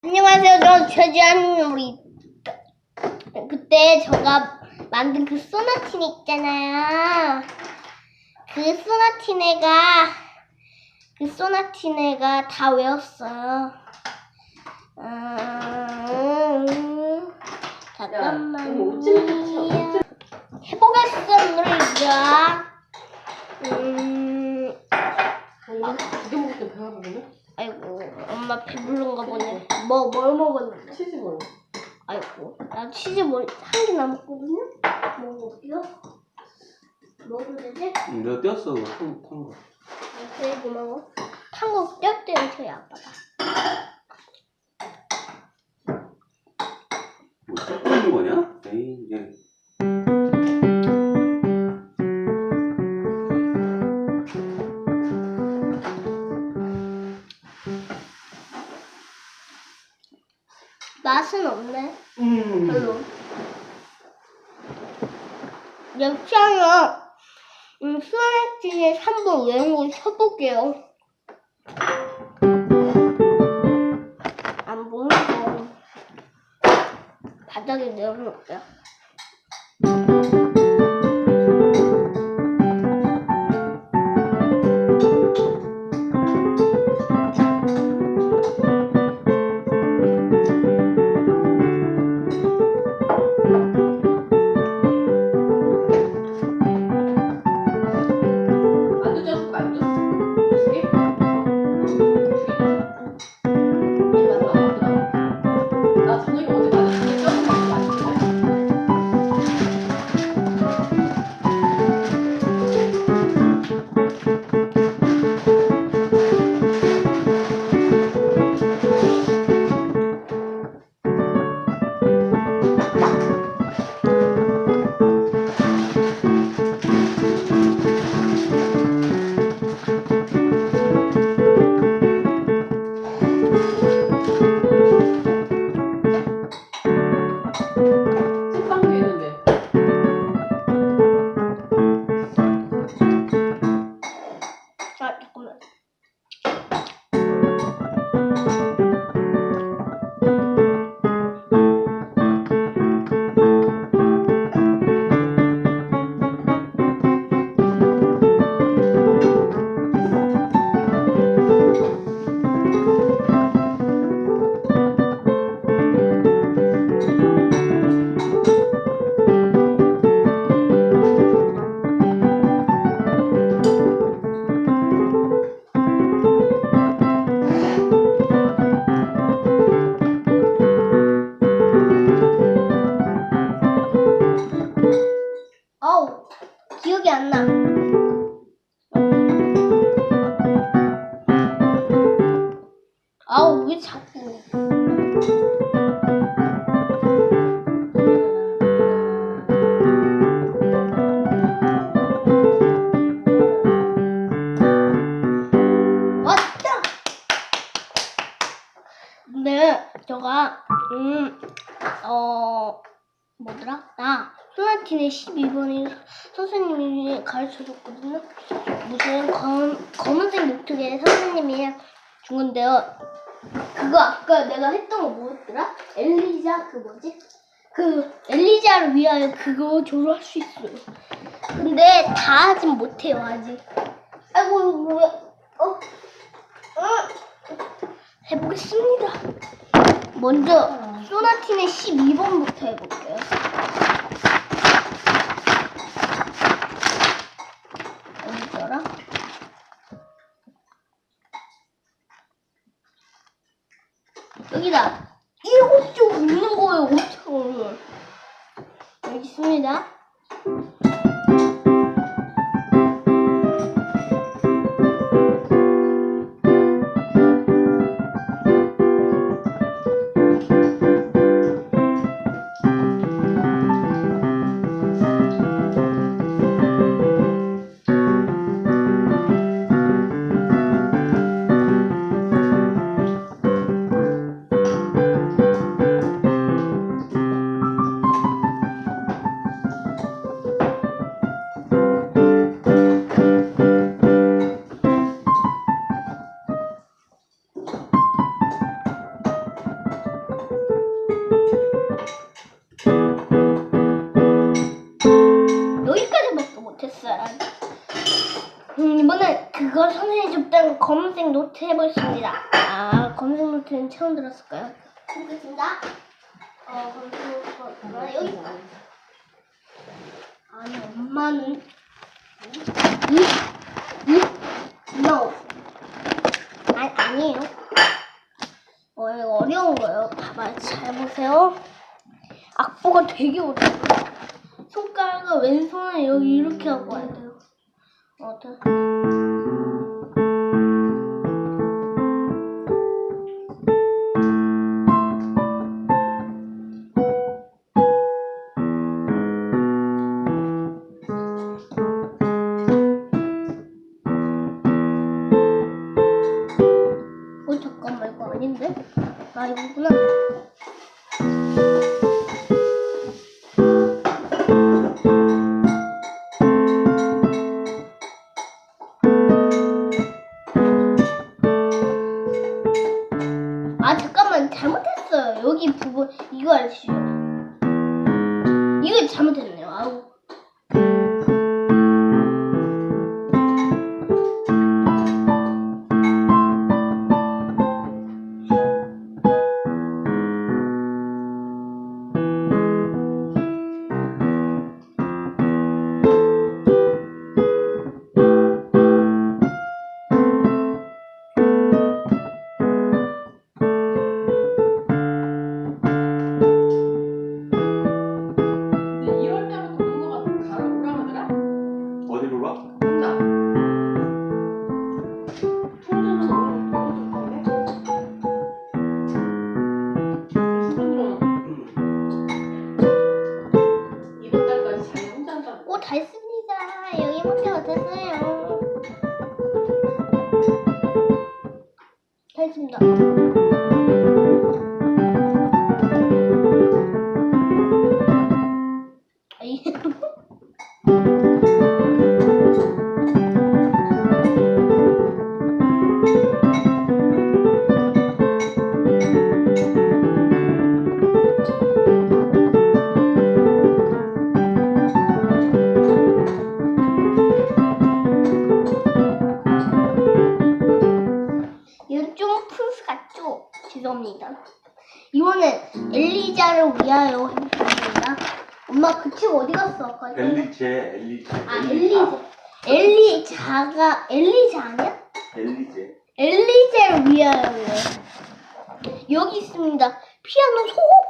안녕하세요. 저는 최지한 요리. 그때 제가 만든 그 소나틴 있잖아요. 그 소나틴 애가 그 소나틴 애가 다 외웠어요. 음, 잠깐만요. 해보겠습니다. 음, 두개 먹을 때 배가 부르네? 아이고, 엄마 배부른가 보네. 뭐, 뭘 먹었는데? 치즈볼. 아이고, 나 치즈 뭐, 한개 남았거든요? 먹어볼게요. 먹어도 되지? 응, 내가 떼었어 그거 탄, 탄 거. 그래, 고마워. 탄거 떼었대요, 저희 아빠가. 뭐 있는 거냐? 에이 그냥 맛은 없네. 음. 별로. 음, 수학진에 3번 외운 거 쳐볼게요. 안 보이고, 바닥에 내려놓을게요. 제가, 음, 어, 뭐더라? 나 소나틴의 12번이 선생님이 가르쳐 줬거든요. 무슨 검, 검은색 노트에 선생님이 준 건데요. 그거 아까 내가 했던 거 뭐였더라? 엘리자 그 뭐지? 그 엘리자를 위하여 그거 저도 할수 있어요. 근데 다 하진 못해요 아직. 아이고 이거 뭐야? 어? 어? 해보겠습니다. 먼저 소나틴의 12번부터 해볼게요. 어디더라? 여기다. 검은색 노트 해보겠습니다. 아, 검은색 노트는 처음 들었을까요? 해보겠습니다. 어, 검은색 노트, 아, 여기 있다. 아니, 엄마는. 이, 이, no. 아니, 아니에요. 어, 이거 어려운 거예요. 봐봐요. 잘 보세요. 악보가 되게 어려워요. 손가락을 왼손을 여기 이렇게 하고 와야 돼요. 어때? 이거 잘못했네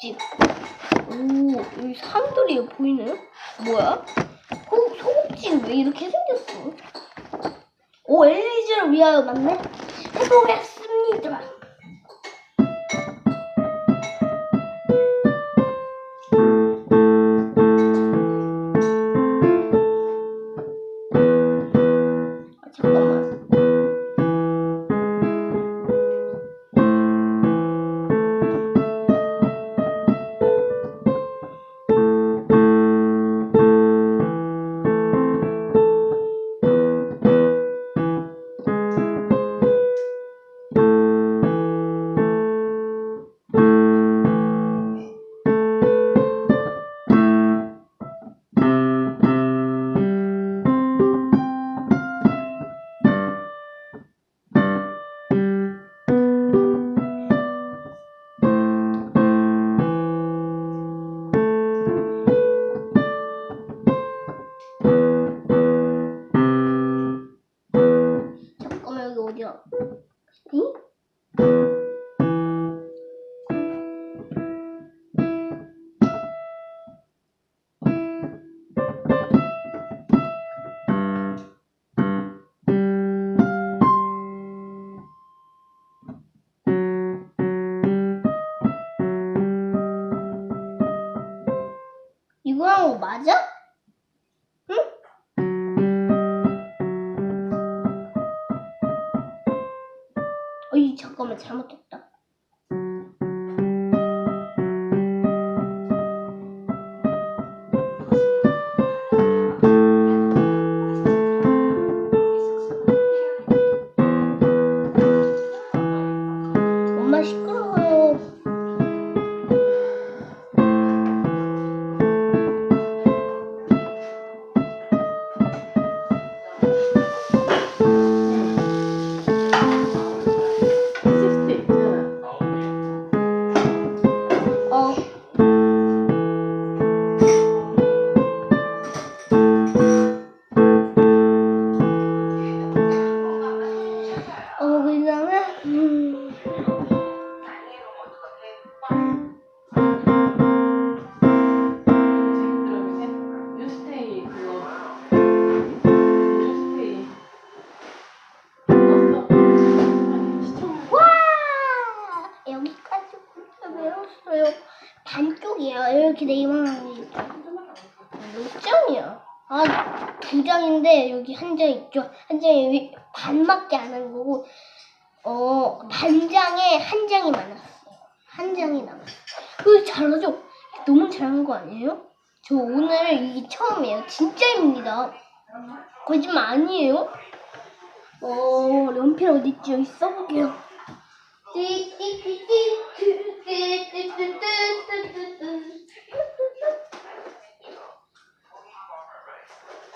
집. 오, 여기 사람들이 보이네요? 뭐야? 소, 소곡집 왜 이렇게 생겼어? 오, 엘리제를 위하여 맞네? 해보겠습 잠깐만 있죠. 한 여기 반밖에 안 한 거고, 어, 반 장에 한 장이 많았어요. 한 장이 남았어요. 그 잘하죠? 너무 잘한 거 아니에요? 저 오늘 이게 처음이에요. 진짜입니다. 거짓말 아니에요? 어, 연필 어딨지? 여기 써볼게요. 야,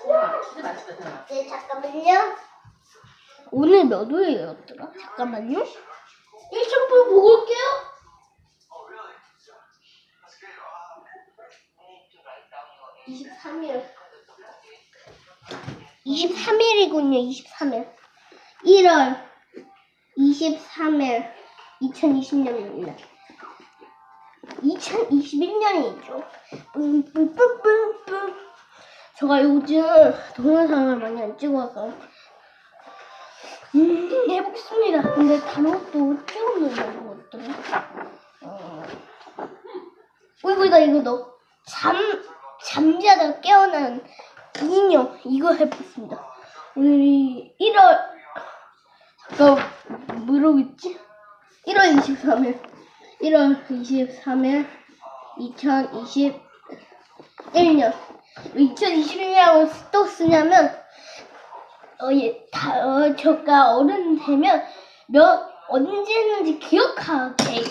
진짜 맛있다, 잖아. 네, 잠깐만요. 오늘 몇 월이었더라? 잠깐만요. 이 샴푸 보고 올게요. (23일) 23일이군요, 23일. 1월 23일 2020년입니다. 2021년이죠. 뿜뿜뿜뿜뿜. 제가 요즘 동영상을 많이 안 찍어서 음, 해보겠습니다. 근데 다른 것도 찍었는데 어더라 어. 어이구 나 이거 너 잠, 잠자다 깨어난 인형 이거 해보겠습니다. 오늘이 1월 잠깐 뭐라고 있지? 1월 23일 1월 23일 2021년 2021년을 또 쓰냐면 어, 예, 다, 어, 제가 어른 되면 몇 언제 했는지 기억하게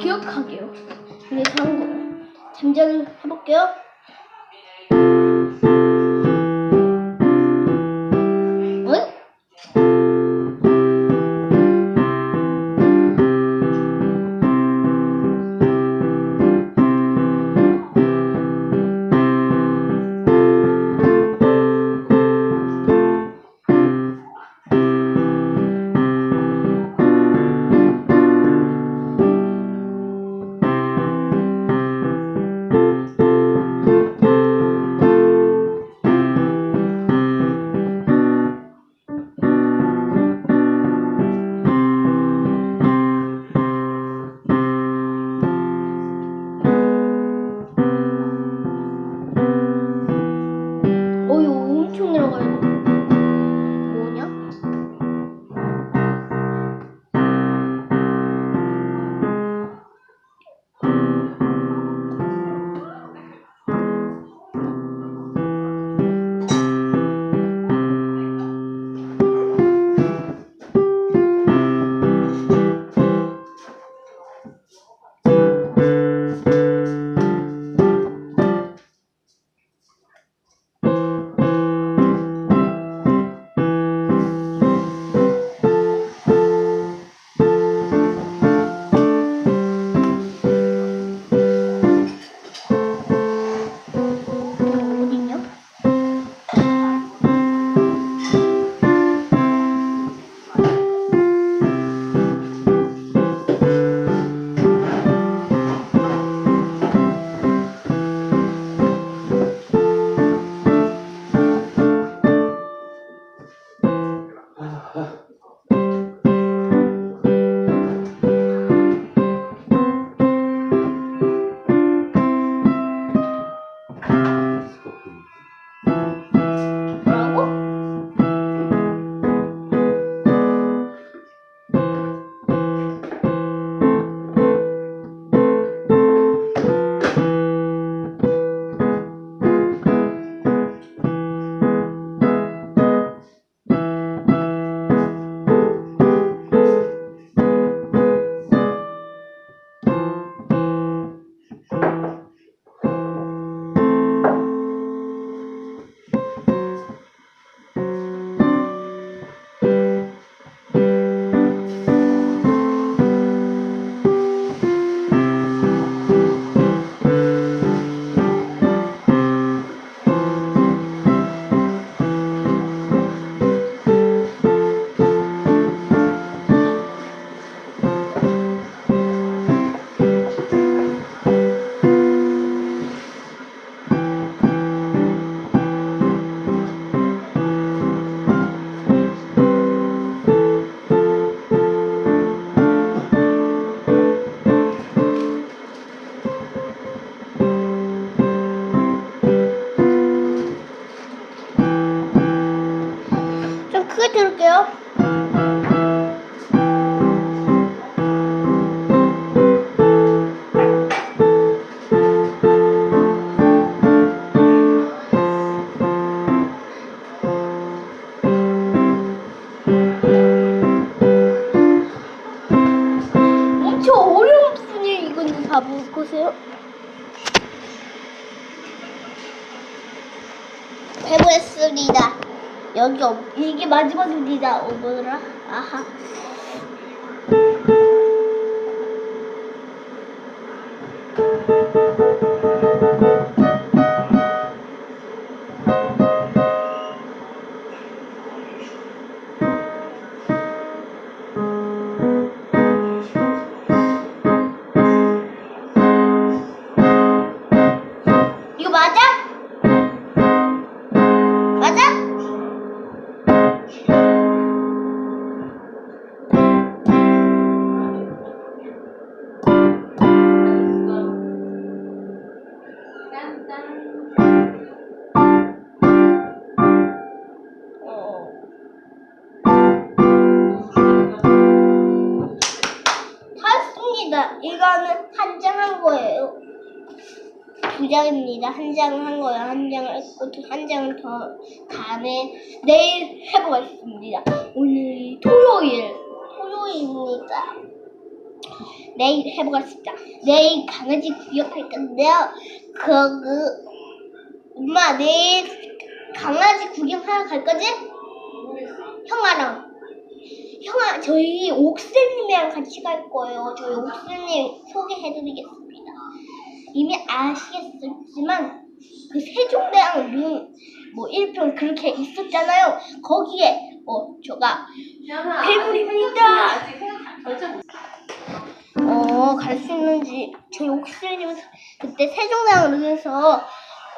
기억하게요. 그래서 한 거예요. 잠자를 해볼게요. 마지막입 장입니다. 한장한 거예요. 한 장을 했고 또한 장을 더 다음에 내일 해보겠습니다. 오늘 토요일 토요일입니다. 내일 해보겠습니다. 내일 강아지 구경할 건데요. 그, 그 엄마 내일 강아지 구경하러 갈 거지? 형아랑 형아 저희 옥수님이랑 같이 갈 거예요. 저희 옥수님 소개해드리겠습니다. 이미 아시겠지만 그 세종대왕 뭐 1편 그렇게 있었잖아요. 거기에 어 저가 괴물입니다. 어 갈 수 있는지 저희 옥수님 그때 세종대왕을 해서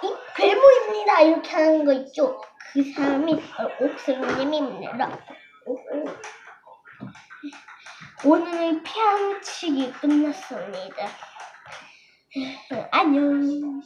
이 괴물입니다 이렇게 하는 거 있죠. 그 사람이 바로 옥수님입니다. 오늘은 피아노 치기 끝났습니다. 안녕.